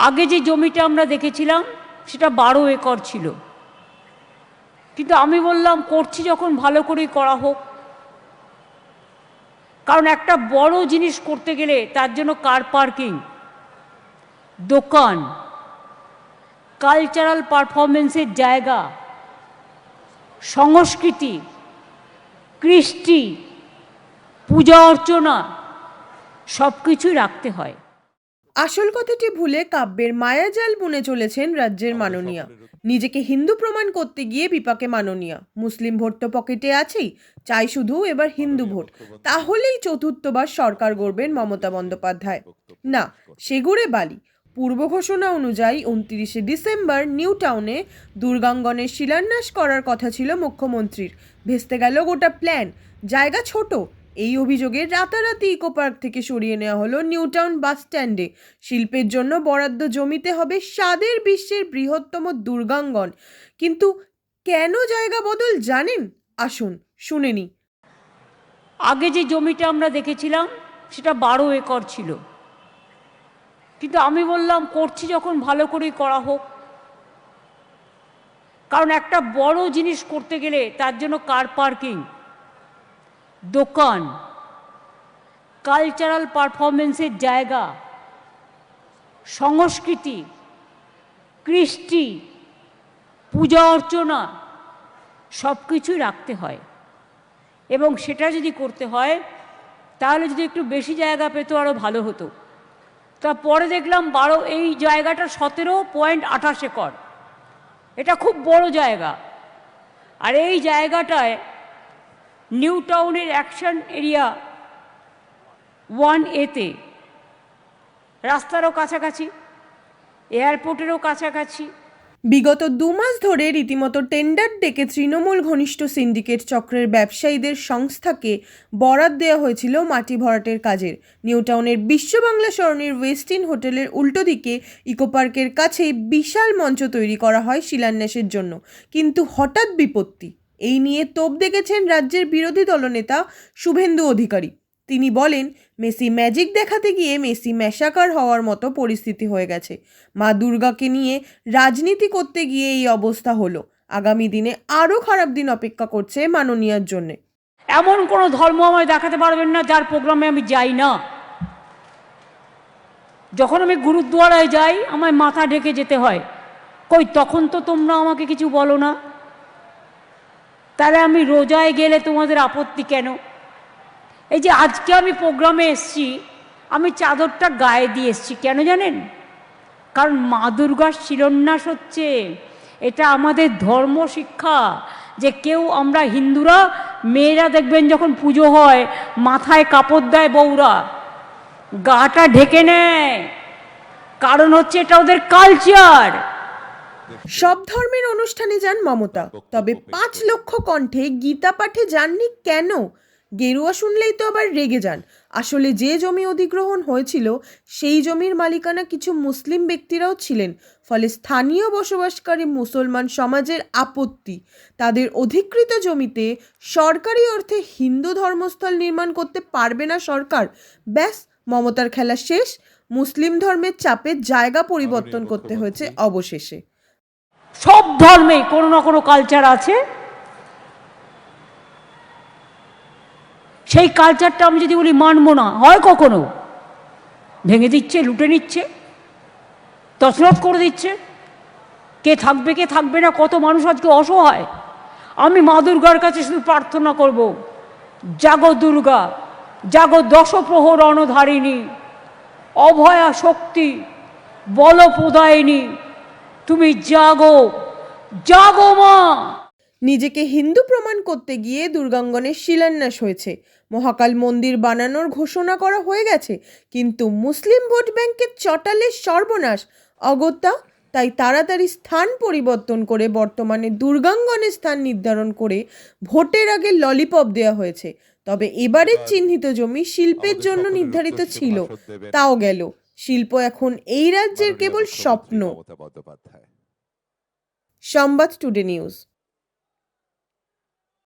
আগে যে জমিটা আমরা দেখেছিলাম, সেটা বারো একর ছিল। কিন্তু আমি বললাম, করছি যখন, ভালো করেই করা হোক। কারণ একটা বড় জিনিস করতে গেলে তার জন্য কার পার্কিং? দোকান। কালচারাল পারফরমেন্সের জায়গা। সংস্কৃতি। কৃষ্টি। পূজা অর্চনা। সব কিছুই রাখতে হয়। আসল কথাটি ভুলে কাব্যের মায়াজাল বুনে চলেছেন রাজ্যের মাননীয়া। নিজেকে হিন্দু প্রমাণ করতে গিয়ে বিপাকে মাননীয়া। মুসলিম ভোট তো পকেটে আছেই চাই শুধু এবার হিন্দু ভোট। তাহলেই চতুর্থবার সরকার গড়বেন মমতা বন্দ্যোপাধ্যায়। না সেগুড়ে বালি। পূর্ব ঘোষণা অনুযায়ী উনত্রিশে ডিসেম্বর নিউ টাউনে দুর্গাঙ্গনের শিলান্যাস করার কথা ছিল মুখ্যমন্ত্রীর। ভেস্তে গেল গোটা প্ল্যান। জায়গা ছোট এই অভিযোগে রাতারাতি ইকো পার্ক থেকে সরিয়ে নেওয়া হলো নিউ টাউন বাস স্ট্যান্ডে শিল্পের জন্য বরাদ্দ জমিতে হবে স্বাদের বিশ্বের বৃহত্তম দুর্গাঙ্গন। কিন্তু কেন জায়গা বদল জানেন? আসুন শুনে নি আগে যে জমিটা আমরা দেখেছিলাম, সেটা বারো একর ছিল। কিন্তু আমি বললাম, করছি যখন ভালো করেই করা হোক। কারণ একটা বড় জিনিস করতে গেলে তার জন্য কার পার্কিং দোকান কালচারাল পারফরমেন্সের জায়গা, সংস্কৃতি, কৃষ্টি, পূজা অর্চনা সব কিছুই রাখতে হয়। এবং সেটা যদি করতে হয়, তাহলে যদি একটু বেশি জায়গা পেতো আরও ভালো হতো। তা পরে দেখলাম বারো, এই জায়গাটা সতেরো পয়েন্ট আঠাশ একর। এটা খুব বড় জায়গা। আর এই জায়গাটায় নিউ টাউনের অ্যাকশন এরিয়া ওয়ান এতে। রাস্তারও কাছাকাছি, এয়ারপোর্টেরও কাছাকাছি। বিগত দু মাস ধরে রীতিমতো টেন্ডার ডেকে তৃণমূল ঘনিষ্ঠ সিন্ডিকেট চক্রের ব্যবসায়ীদের সংস্থাকে বরাদ দেওয়া হয়েছিল মাটি ভরাটের কাজের। নিউটাউনের বিশ্ববাংলা সরণির ওয়েস্টিন হোটেলের উল্টো দিকে ইকো পার্কের কাছেই বিশাল মঞ্চ তৈরি করা হয় শিলান্যাসের জন্য। কিন্তু হঠাৎ বিপত্তি। এই নিয়ে তোপ দেখেছেন রাজ্যের বিরোধী দলনেতা শুভেন্দু অধিকারী। তিনি বলেন, মেসি ম্যাজিক দেখাতে গিয়ে মেসি ম্যাশাকার হওয়ার মতো পরিস্থিতি হয়ে গেছে। মা দুর্গাকে নিয়ে রাজনীতি করতে গিয়ে এই অবস্থা হলো। আগামী দিনে আরও খারাপ দিন অপেক্ষা করছে মাননীয়ার জন্যে। এমন কোনো ধর্ম আমায় দেখাতে পারবেন না যার প্রোগ্রামে আমি যাই না। যখন আমি গুরুদ্বারায় যাই, আমায় মাথা ঢেকে যেতে হয়। কই, তখন তো তোমরা আমাকে কিছু বলো না। তাহলে আমি রোজায় গেলে তোমাদের আপত্তি কেন? এই যে আজকে আমি প্রোগ্রামে এসছি, আমি চাদরটা গায়ে দিয়ে এসছি, কেন জানেন? কারণ মা দুর্গার শিলান্যাস হচ্ছে, এটা আমাদের ধর্ম শিক্ষা যে কেউ আমরা হিন্দুরা, মেয়েরা দেখবেন যখন পুজো হয়, মাথায় কাপড় দেয় বউরা, গাটা ঢেকে নেয়। কারণ হচ্ছে এটা ওদের কালচার সব ধর্মের অনুষ্ঠানে যান মমতা। তবে পাঁচ লক্ষ কণ্ঠে গীতা পাঠে যাননি কেন? গেরুয়া শুনলেই তো আবার রেগে যান। আসলে যে জমি অধিগ্রহণ হয়েছিল সেই জমির মালিকানা কিছু মুসলিম ব্যক্তিরাও ছিলেন। ফলে স্থানীয় বসবাসকারী মুসলমান সমাজের আপত্তি। তাদের অধিকৃত জমিতে সরকারি অর্থে হিন্দু ধর্মস্থল নির্মাণ করতে পারবে না সরকার। ব্যাস মমতার খেলা শেষ। মুসলিম ধর্মের চাপে জায়গা পরিবর্তন করতে হয়েছে অবশেষে। সব ধর্মে কোনো না কোনো কালচার আছে। সেই কালচারটা আমি যদি বলি মানবো না, হয় কখনো। ভেঙে দিচ্ছে, লুটে নিচ্ছে, তছরফ করে দিচ্ছে। কে থাকবে কে থাকবে না, কত মানুষ আজকে অসহায়। আমি মা দুর্গার কাছে শুধু প্রার্থনা করব, জাগো দুর্গা, জাগো দশপ্রহর অনধারিণী অভয়া শক্তি, বলপ্রদায়িনী তুমি জাগো জাগো মা। নিজেকে হিন্দু প্রমাণ করতে গিয়ে দুর্গাঙ্গনের শিলান্যাস হয়েছে। মহাকাল মন্দির বানানোর ঘোষণা করা হয়ে গেছে কিন্তু মুসলিম ভোট ব্যাংকের চটালে সর্বনাশ। অগত্যা তাই তাড়াতাড়ি স্থান পরিবর্তন করে বর্তমানে দুর্গাঙ্গনের স্থান নির্ধারণ করে ভোটের আগে ললিপপ দেওয়া হয়েছে। তবে এবারের চিহ্নিত জমি শিল্পের জন্য নির্ধারিত ছিল তাও গেল। শিল্প এখন এই রাজ্যের কেবল স্বপ্ন। সংবাদ টুডে নিউজ।